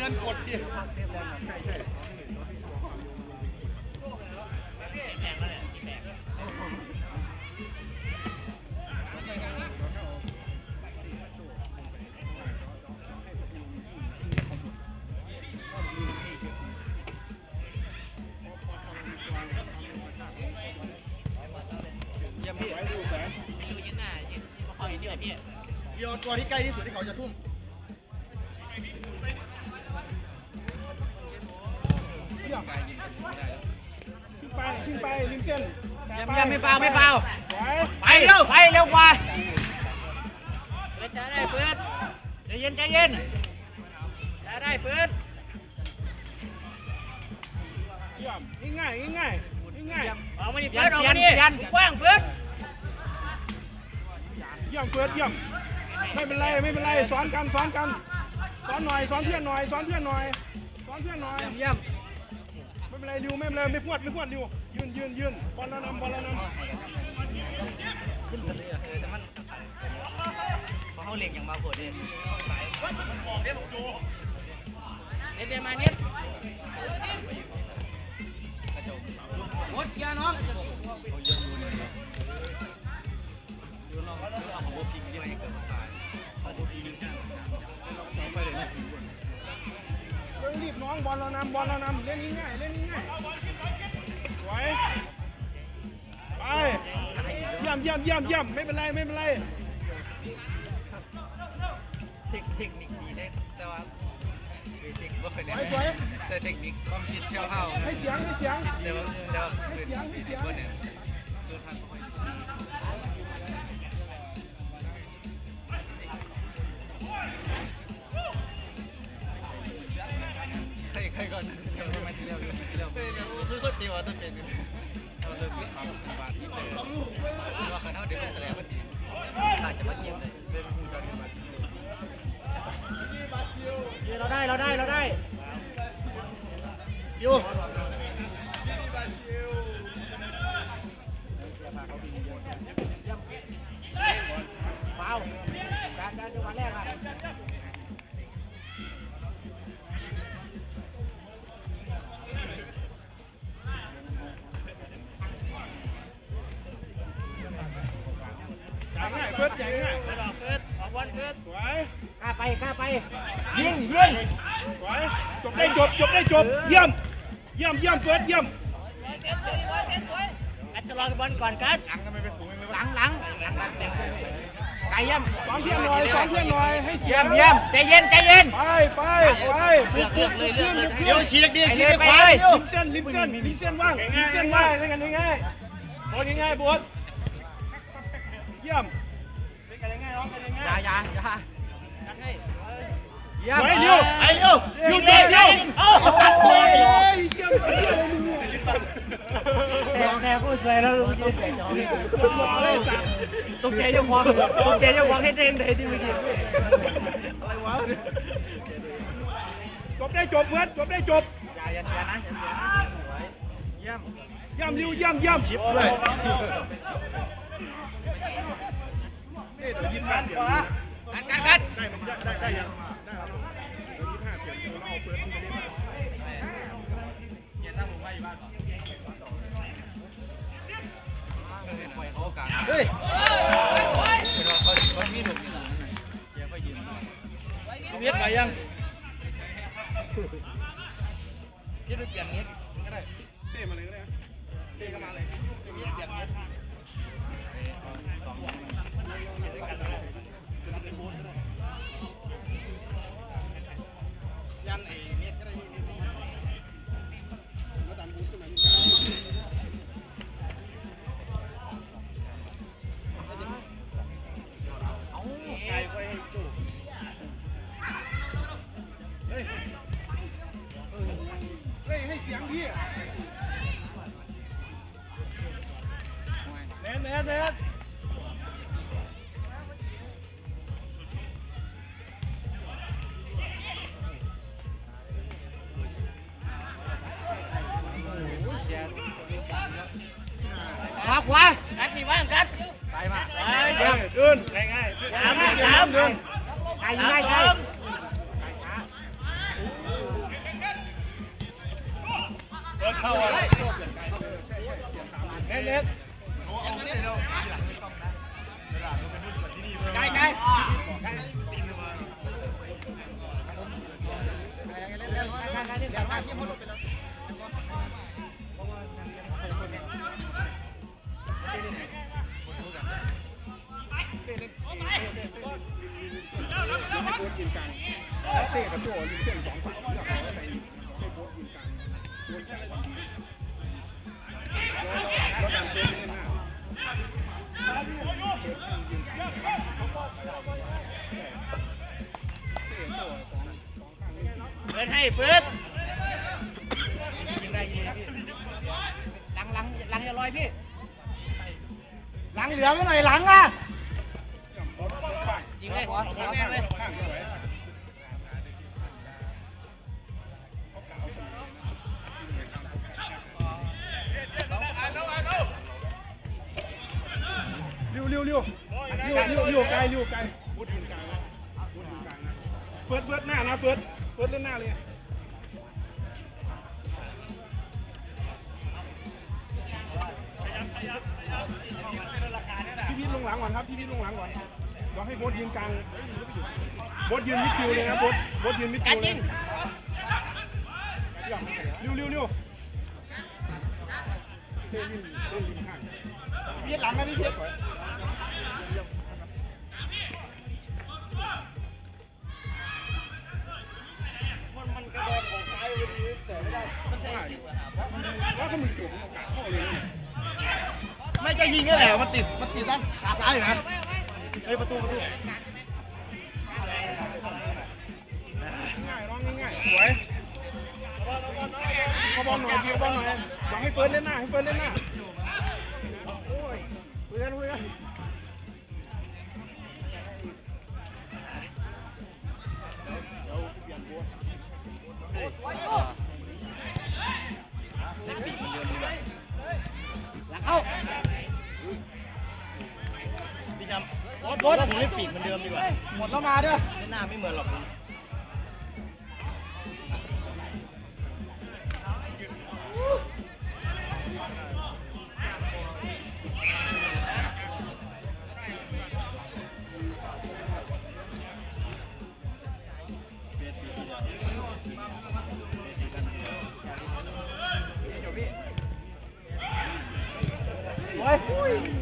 ดือนกดดิใช่ใช่ ขึ้นไปขึ้นไปริมเส้นยี่ยมเยี่ยมไม่ฟาไม่ฟาวไว้ไปเร็วไปเร็วกว่าเปิดช้าได้เปิดใจเย็นใจเย็นช้าได้เปิดเยี่ยง่ายง่ายง่ายออกมาดิเปิดออกมาดิกว้างเปิดๆเยี่ยมเฟิร์สเยี่ยมไม่เป็นไรไม่เป็นไรสอนกันสอนกันสอนหน่อยสอนเพื่อนหน่อยสอนเพื่อนหน่อยสอนเพื่อนหน่อยเยี่ยม เป็นไรริวไม่เป็นไรไม่พวดไม่พวดริวยืนยืนยืนบอลแล้วนำบอลแล้วนำขึ้นกันเลยเออแต่มันเพราะเขาเล็งอย่างมาโผล่ดิเล่นเดียมาเนี้ยหมดเกียร์น้องเฮ้ย รีบน้องบอลเรานำบอลเรานำเล่นง่ายๆเล่นง่ายๆไว้ไปเยี่ยมเยี่ยมเยี่ยมเยี่ยมไม่เป็นไรไม่เป็นไรเทคเทคนิคดีได้แต่ว่าเบสิกว่าเคยสได้วยสวยแต่เทคนิคความคิดเชี่ยวเฮาให้เสียงให้เสียงเดี๋ยวเดี๋ยวคือที่สิบคนเนี่ยคือทาง เราเลิกวิ่งเอาบาทที่เลยว่าเขาเท่าเดียวแสดงว่าทีอาจจะมาเยี่ยมเลยเดินคู่กันมาเราได้เราได้เราได้ยู่าการการจังหวะแรกอะ ไปข้าไป ยิงยิงสวยจบได้จบจบได้จบ เยี่ยม เยี่ยมเยี่ยมเฟิร์สเยี่ยมกัดจะรอบอลก่อนกัดหลังทำไมไปสูงเลยวะหลังหลังหลังหลังเต็มไก่เยี่ยมสอนเพื่อนหน่อยสอนเพื่อนหน่อยให้เสียเยี่ยงมเยี่ยมใจเย็นใจเย็นไปไปไปเลือกเลือกเลยเลือกเลยเดี๋ยวฉีกดิฉีกไปเลยริมเส้นริมเส้นริมเส้นว่างริมเส้นว่างเล่นกันง่ายๆบอลง่ายๆบอลเยี่ยมเล่นกันง่ายๆน้องกันง่ายอย่าอย่าอย่าเยี่ยม ไว้เร็วไอ้เร็วหยุดเร็วเร็วเอ้าสัตว์เลยเฮ้ยเยี่ยมเยี่ยมแต่แต่กูสวยแล้วลูกยิงหล่อเลยสัตว์ตกใจยังวางตกใจยังวางให้เด้งเลยที่เมื่อกี้อะไรวะจบได้จบเพื่อนจบได้จบอย่าอย่าเสียนะอย่าเสียนะเยี่ยมเยี่ยมริวเยี่ยมเยี่ยมชิปด้วยเอ๊ะเดี๋ยวยิ้มห้าเปลี่ยน กัดกัดกัดได้มันได้ได้ได้ยังได้แล้วเนาะเดี๋ยวยิ้มห้าเปลี่ยนเดี๋ยวเราเอาเฟิร์สขึ้นไปเล่นมาเฮ้ยเวียดไปยังคิดไปเปลี่ยนนิดก็ได้เต้มาเลยก็ได้เต้ก็มาเลยเวียดเปลี่ยนเวียดยั นง่ายๆสามสามเดินสามสองเดินเข้าอะเน็ตใกล้ใกล้ใกล้ กินกันแล้วเตะกับโจ้ลิงเส้นสองฝั่งแล้วเขาใส่ใส่โบ๊ทกินกันโบ๊ทใส่แล้วดันเต้เล่นหน้าเปิดให้เปิดยิงได้ยิงพี่หลังหลังหลังอย่าลอยพี่ หลังเหลือไว้หน่อยหลังอะ เลยยิงแม่งเลยเร็วเร็วเร็วเร็วเร็วเร็วไกลเร็วไกลพูดถึงกลางนะพูดถึงกลางนะเฟิร์สเฟิร์สหน้านะเฟิร์สเฟิร์สเล่นหน้าเลยพี่พีทลงหลังก่อนครับพี่พีทลงหลังก่อน เดี๋ยวให้โบ๊ทยืนกลางโบ๊ทยืนมิดคิวเลยนะโบ๊ทโบ๊ทยืนมิดคิวเลยเร็วเร็วเร็วเล่นริมเล่นริมข้างพี่หลังนะพี่พี่ว่าถ้ามึงจุกโอกาสเข้าเลยนะไม่จะยิงนี่แหละมันติดมันติดด้านขาซ้ายอยู่นะ เฮ้ยประตูประตูง่ายร้องง่ายสวยเขาบอลหน่อยเดียวบอลหน่อยหวังให้เฟิร์นเล่นหน้าให้เฟิร์นเล่นหน้าโอ้ยเฟิร์นเฟิร์น โบ๊ทโบ๊ทผมเล่นปีกมันเดิมดีกว่า หมดแล้วมาด้วยไม่น่าไม่เหมือนหรอกคุณส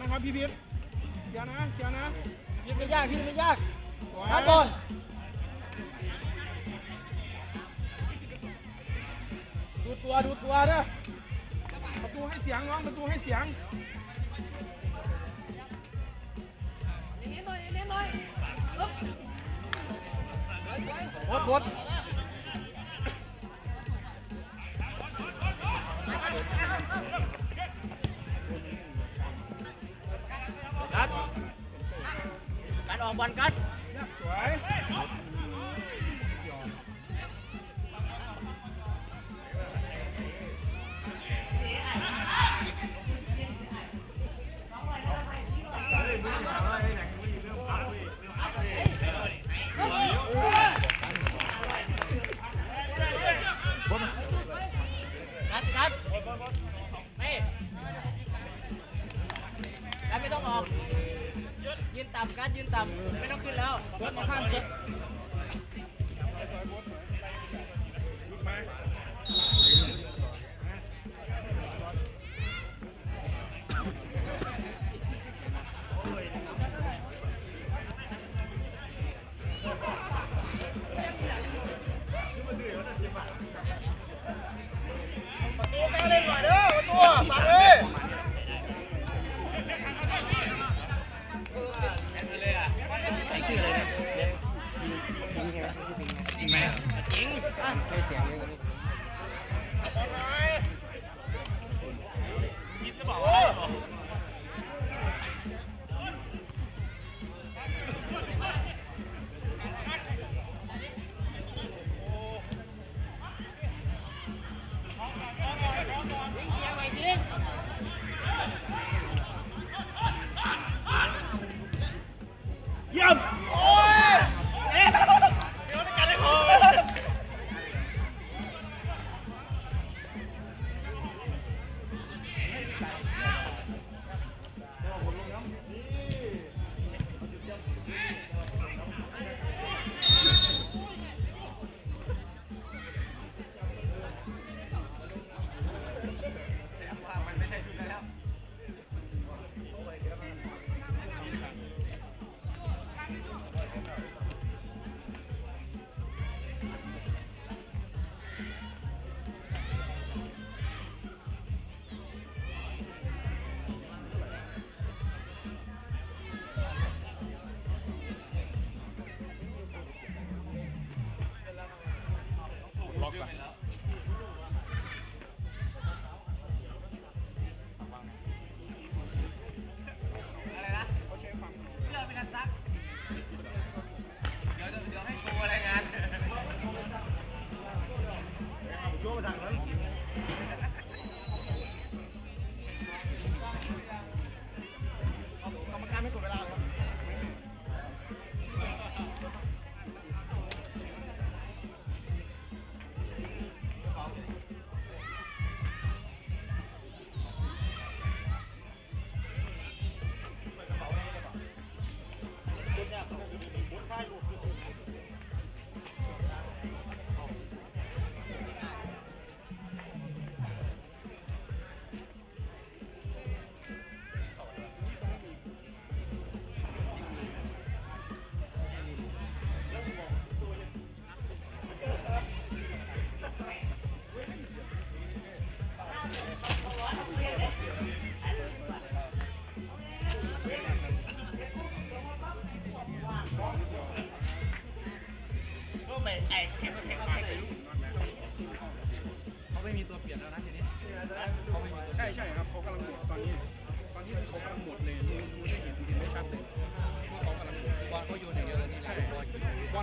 นะครับพี่พีทเชียร์นะเชียร์นะพี่ไม่ยากพี่ไม่ยากสวยครับก่อนดูตัวดูตัวเด้อประตูให้เสียงน้องประตูให้เสียงโบ๊ทโบ๊ทกัด ออกบอลกัดสวย ต่ำการยืนต่ำไม่ต้องขึ้นแล้วรถมาข้าง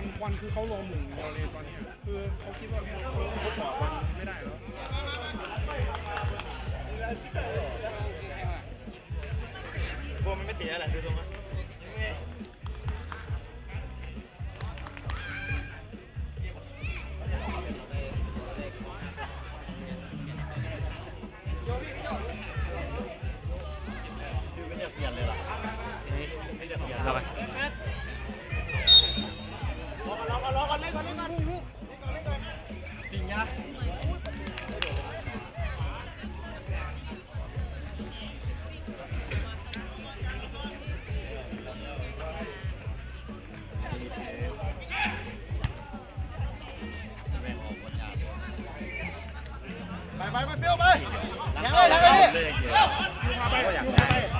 วันวันคือเขารอหมุนเราเลยตอนนี้คือเขาคิดว่าเขาเขาต่อวันไม่ได้แล้วพวกมันไม่เตีอะไรดูตรงนั้นเข้าไป ไปไปไปเปรี้ย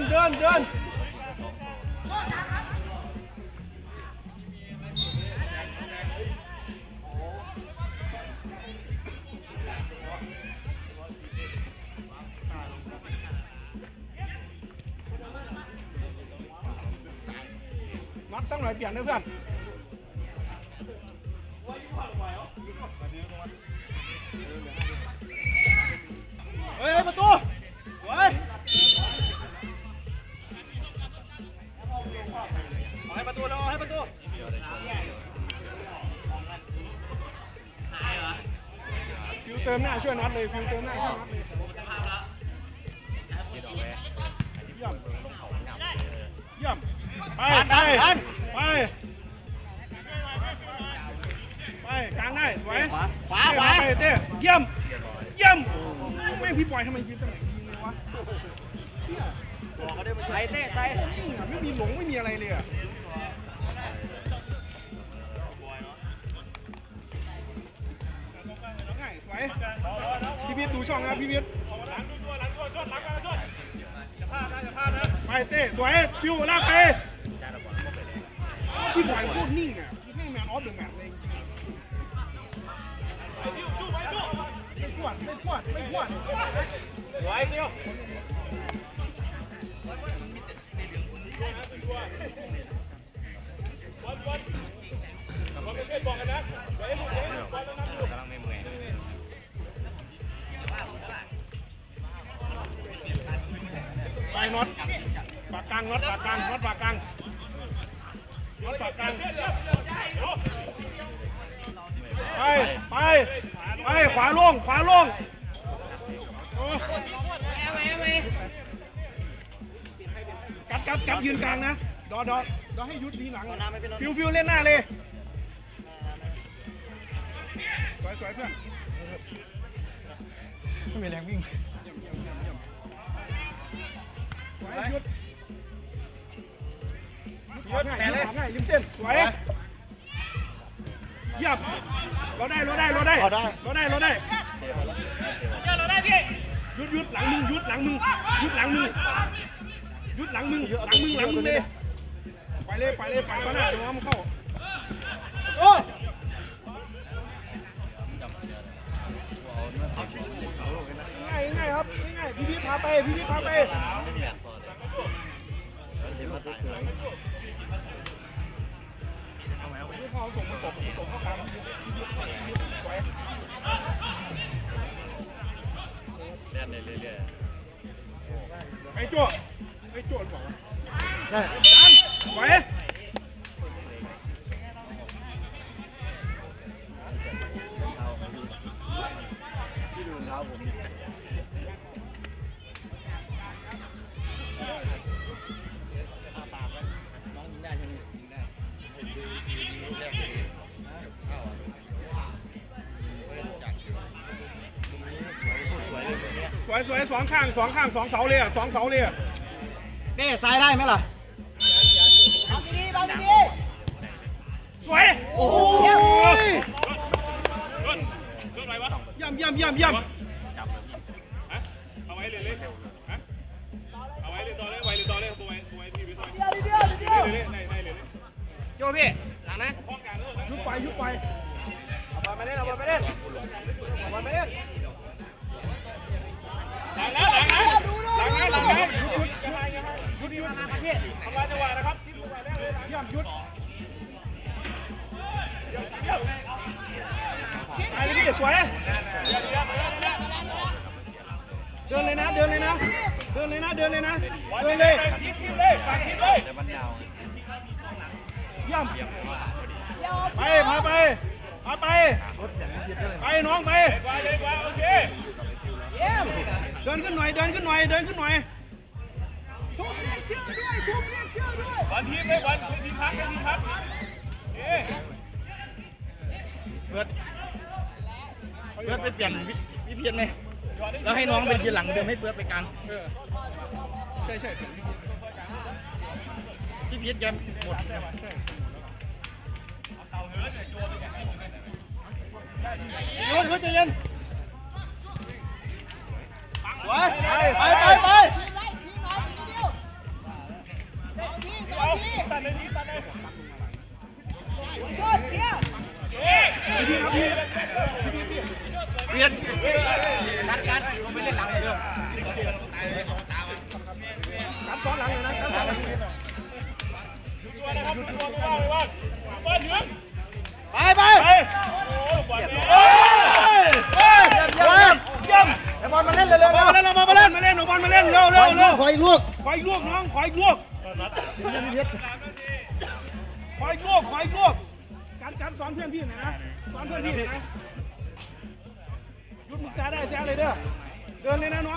นเลยเดินเดินเดินนัดตั้งหน่อยเปลี่ยนนะเพื่อนเฮ้ยประตู ติมหน้าช่วยนัดเลยฟิวเติมหน้าช่วยนัดเลยเยี่ยมเยี่ยมไปไปไปไปกลางได้สวยขวาขวาขวาไปเต้เยี่ยมเยี่ยมแม่งพี่บอยทำไมยิงตำแหน่งยิงเลยวะใส่เต้ใส่ไม่มีหลงไม่มีอะไรเลยอะ ง่ายสวยพี่พิษดูช่องนะพี่พิษไปเต้สวยฟิวลากไปพี่บอยโคตรนิ่งอะพี่แม่แมนออฟเดอะแมตช์เลยไม่พวดไม่พวดไม่พวดสวยเปรี้ยว ไปน็อตปากกลางน็อตปากกลางน็อตปากกลางน็อตปากกลางไปไปไปขวาล่งขวาล่งกัดกัดกัดยืนกลางนะดอดอดอให้ยุดทีหลังฟิวฟิวเล่นหน้าเลยสวยสวยเพื่อนไม่มีแรงวิ่ง ดหยุดง่ายหยุดง่ายยืมเส้นสวยเยี่ยมเราได้เราได้เราได้เราได้เราได้เราได้พี่ยุดยุดหลังมึงยุดหลังมึงยุดหลังมึงยุดหลังมึงหลังมึงหลังมึงเลยไปเลยไปเลยไปมาหน้าเดี๋ยวมันเข้าโอ้ง่ายง่ายครับง่ายพี่พี่พาไปพี่พี่พาไป เห็นมาตายแล้วเอาไหมเอาไหมพอส่งมาตกส่งเข้ากันเล่นเรื่อยๆไอ้จ้วไอ้จ้วบอกได้ไหวที่ดูรองเท้าผม Thank you. น้องยิงได้ใช่ไหมยิงได้สวยเลยตรงนี้สวยสวยสองข้างสองข้างสองเสาเลยอะสองเสาเลยอะเต้ซ้ายได้ไหมล่ะสวย โอ้โหเยี่ยมเยี่ยมเยี่ยม โจพี่หลังนะยุบไปยุบไปเอาบอลมาเล่นเอาบอลมาเล่นเอาบอลมาเล่นหลังนะหลังนะหลังนะหลังนะหยุดหยุดมาประเทศทำลายจังหวะนะครับที่ลูกไปแล้วเลยเยี่ยมหยุดไปเลยพี่สวยเดินเลยนะเดินเลยนะเดินเลยนะเดินเลยนะเดินเลยคิดคิดเลยฝากคิดเลย เยี่ยมไปพาไปพาไปไปน้องไปกว่าเยกว่อเคเดินขึ้นหน่อยเดินขึ้นหน่อยเดินขึ้นหน่อยวันทีมเลยวันทีมพักทีมพักเอ๊ะเพื่อนเพื่อไปเปลี่ยนวิเพียนไหมแล้วให้น้องเป็นยืนหลังเดิมให้เพื่อไปกลางใช่ใช่ พี่เพียนแกหมดโยนเขาใจเย็นไปไปไปไปเอาตัดเลยนี่ตัดเลยเอ๊ะพี่ครับพี่เพียนหลังเลยนะการซ้อนหลังเลยนะตัวนะครับตัวตัวว่าว่าว่าถึง ไปไปไปโอ้บอลเยี่ยมเยี่ยมไอ้บอลมาเล่นเร็วเอาบอลมาเล่นเอามาเล่นมาเล่นเอาบอลมาเล่นเร็วเร็วเร็วขออีกลูกขออีกลูกน้องขออีกลูกขออีกลูกขออีกลูกการการสอนเพื่อนพี่หน่อยนะสอนเพื่อนพี่หน่อยนะยุดมึงจ้าได้แซ่เลยเด้อเดินเลยนะน้อง